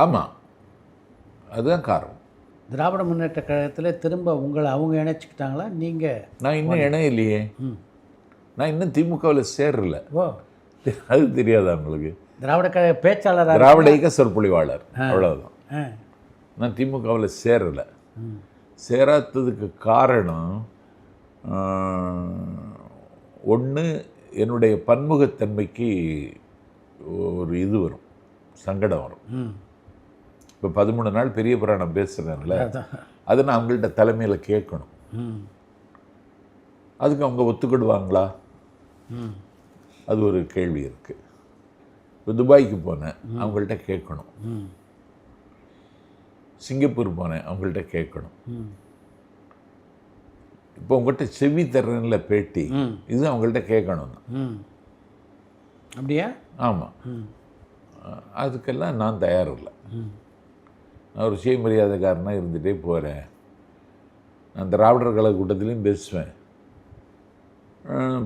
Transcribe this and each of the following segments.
ஆமாம் அதுதான் காரணம். திராவிட முன்னேற்ற கழகத்தில் திரும்ப உங்களை அவங்க இணைச்சிக்கிட்டாங்களா? நீங்கள் நான் இன்னும் இணையிலையே. நான் இன்னும் திமுகவில் சேரல ஓ. அது தெரியாதா உங்களுக்கு? திராவிட கழக பேச்சாளராக திராவிட இயக்க சொற்பொழிவாளர். அவ்வளவுதான். ஆ. நான் திமுகவில் சேரலை. சேராததுக்கு காரணம் ஒன்று என்னுடைய பன்முகத்தன்மைக்கு ஒரு இது வரும். சங்கடம் வரும். இப்போ பதிமூணு நாள் பெரிய புராணம் பேசுகிறேன்ல அதை நான் அவங்கள்ட்ட தலைமையில் கேட்கணும். அதுக்கு அவங்க ஒத்துக்கிடுவாங்களா? அது ஒரு கேள்வி இருக்குது இப்போ துபாய்க்கு போனேன் அவங்கள்ட்ட கேட்கணும். சிங்கப்பூர் போனேன் அவங்கள்ட்ட கேட்கணும். இப்போ உங்கள்கிட்ட செவி தர்றேன்ல பேட்டி இது அவங்கள்ட்ட கேட்கணும். அப்படியா? ஆமாம் அதுக்கெல்லாம் நான் தயாரில்லை. ம். நான் ஒரு சுயமரியாதைக்காரனாக இருந்துகிட்டே போகிறேன். நான் திராவிடர் கழக கூட்டத்திலையும் பேசுவேன்.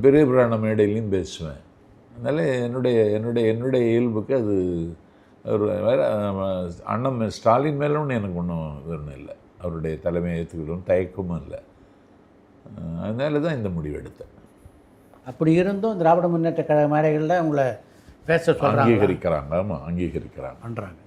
பெரிய புராண மேடையிலையும் பேசுவேன். அதனால் என்னுடைய என்னுடைய என்னுடைய இயல்புக்கு அது ஒரு வேற அண்ணன் ஸ்டாலின் மேலே ஒன்றும் எனக்கு ஒன்றும் ஒன்றும் இல்லை. அவருடைய தலைமையை ஏற்றுக்கிட்டோம் தயக்கமும் இல்லை. அதனால தான் இந்த முடிவு எடுத்தேன். அப்படி இருந்தும் திராவிட முன்னேற்ற கழக மேடைகளில் உங்களை பேச சொல்கிறாங்க அங்கீகரிக்கிறாங்க. ஆமாம் அங்கீகரிக்கிறாங்க. பண்ணுறாங்க